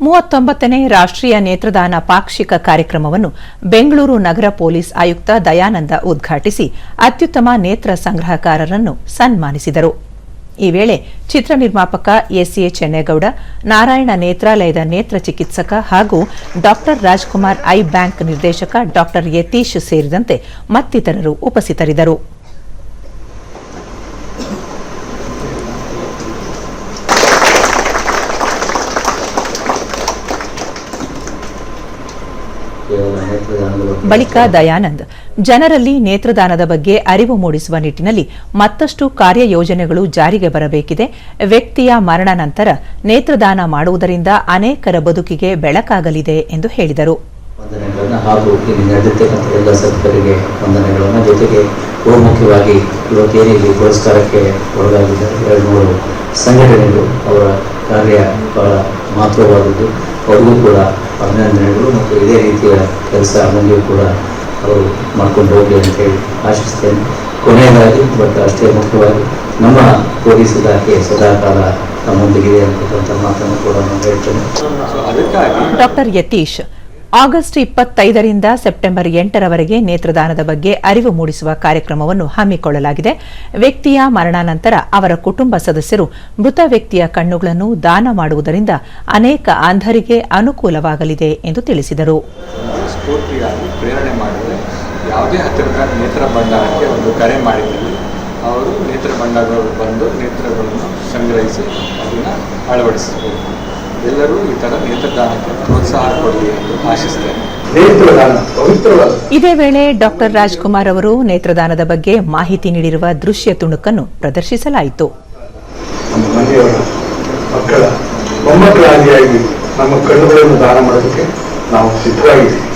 ಮೂವತ್ತೊಂಬತ್ತನೇ ರಾಷ್ಟ್ರೀಯ ನೇತ್ರದಾನ ಪಾಕ್ಷಿಕ ಕಾರ್ಯಕ್ರಮವನ್ನು ಬೆಂಗಳೂರು ನಗರ ಪೊಲೀಸ್ ಆಯುಕ್ತ ದಯಾನಂದ ಉದ್ಘಾಟಿಸಿ ಅತ್ಯುತ್ತಮ ನೇತ್ರ ಸಂಗ್ರಹಕಾರರನ್ನು ಸನ್ಮಾನಿಸಿದರು. ಈ ವೇಳೆ ಚಿತ್ರ ನಿರ್ಮಾಪಕ ಎಸ್ಎ ಚೆನ್ನೇಗೌಡ, ನಾರಾಯಣ ನೇತ್ರಾಲಯದ ನೇತ್ರ ಚಿಕಿತ್ಸಕ ಹಾಗೂ ಡಾಕ್ಟರ್ ರಾಜ್ಕುಮಾರ್ ಐ ಬ್ಯಾಂಕ್ ನಿರ್ದೇಶಕ ಡಾ ಯತೀಶ್ ಸೇರಿದಂತೆ ಮತ್ತಿತರರು ಉಪಸ್ಥಿತರಿದ್ದರು. ಬಳಿಕ ದಯಾನಂದ್, ಜನರಲ್ಲಿ ನೇತ್ರದಾನದ ಬಗ್ಗೆ ಅರಿವು ಮೂಡಿಸುವ ನಿಟ್ಟಿನಲ್ಲಿ ಮತ್ತಷ್ಟು ಕಾರ್ಯಯೋಜನೆಗಳು ಜಾರಿಗೆ ಬರಬೇಕಿದೆ. ವ್ಯಕ್ತಿಯ ಮರಣ ನಂತರ ನೇತ್ರದಾನ ಮಾಡುವುದರಿಂದ ಅನೇಕರ ಬದುಕಿಗೆ ಬೆಳಕಾಗಲಿದೆ ಎಂದು ಹೇಳಿದರು. ಹಾಗೂ ಎಲ್ಲ ಸದಸ್ಯರಿಗೆ ವಂದನೆಗಳನ್ನು ಜೊತೆಗೆ ಬಹುಮುಖ್ಯವಾಗಿ ಇಲ್ಲಿ ಪುರಸ್ಕಾರಕ್ಕೆ ಒಳಗಾಗಿದ್ದಾರೆ. ಎರಡು ಮೂರು ಸಂಘಟನೆಗಳು ಅವರ ಕಾರ್ಯ ಬಹಳ ಮಹತ್ವವಾದದ್ದು. ಅವರಿಗೂ ಕೂಡ ಅಭಿನಂದನೆಗಳು ಮತ್ತು ಇದೇ ರೀತಿಯ ಕೆಲಸ ಮುಂದೆಯೂ ಕೂಡ ಅವರು ಮಾಡ್ಕೊಂಡು ಹೋಗಲಿ ಅಂತ ಹೇಳಿ ಆಶಿಸ್ತೇನೆ. ಕೊನೆಯದಾಗಿ ಬಟ್ ಅಷ್ಟೇ ಮುಖ್ಯವಾಗಿ ನಮ್ಮ ಪೊಲೀಸ್ ಇಲಾಖೆ ಸದಾಕಾಲ ನಮ್ಮೊಂದಿಗಿದೆ ಅಂತಕ್ಕಂಥ ಮಾತನ್ನು ಕೂಡ ನಾನು ಹೇಳ್ತೇನೆ. ಡಾಕ್ಟರ್ ಯತೀಶ್ ಆಗಸ್ಟ್ ಇಪ್ಪತ್ತೈದರಿಂದ ಸೆಪ್ಟೆಂಬರ್ ಎಂಟರವರೆಗೆ ನೇತ್ರದಾನದ ಬಗ್ಗೆ ಅರಿವು ಮೂಡಿಸುವ ಕಾರ್ಯಕ್ರಮವನ್ನು ಹಮ್ಮಿಕೊಳ್ಳಲಾಗಿದೆ. ವ್ಯಕ್ತಿಯ ಮರಣಾನಂತರ ಅವರ ಕುಟುಂಬ ಸದಸ್ಯರು ಮೃತ ವ್ಯಕ್ತಿಯ ಕಣ್ಣುಗಳನ್ನು ದಾನ ಮಾಡುವುದರಿಂದ ಅನೇಕ ಅಂಧರಿಗೆ ಅನುಕೂಲವಾಗಲಿದೆ ಎಂದು ತಿಳಿಸಿದರು. ಯಾವುದೇ ಹತ್ತಿರದ ನೇತ್ರ ಒಂದು ಕರೆ ಅವರು ನೇತ್ರ ಬಂದು ನೇತ್ರಗಳನ್ನು ಸಂಗ್ರಹಿಸಿ ಅದನ್ನು ಅಳವಡಿಸಬಹುದು ಎಲ್ಲರೂ ಈ ಥರ ನೇತ್ರದಾನಕ್ಕೆ ಪ್ರೋತ್ಸಾಹ ಕೊಡಲಿ ಎಂದು ಆಶಿಸ್ತೇನೆ. ಪವಿತ್ರವಾದ. ಇದೇ ವೇಳೆ ಡಾಕ್ಟರ್ ರಾಜ್ಕುಮಾರ್ ಅವರು ನೇತ್ರದಾನದ ಬಗ್ಗೆ ಮಾಹಿತಿ ನೀಡಿರುವ ದೃಶ್ಯ ತುಣುಕನ್ನು ಪ್ರದರ್ಶಿಸಲಾಯಿತು. ಮಕ್ಕಳ ಮೊಮ್ಮಕ್ಕಳ ಆದಿಯಾಗಿ ನಮ್ಮ ಕಣ್ಣುಗಳನ್ನು ದಾನ ಮಾಡೋದಕ್ಕೆ ನಾವು ಸಿದ್ಧವಾಗಿದ್ದೀವಿ.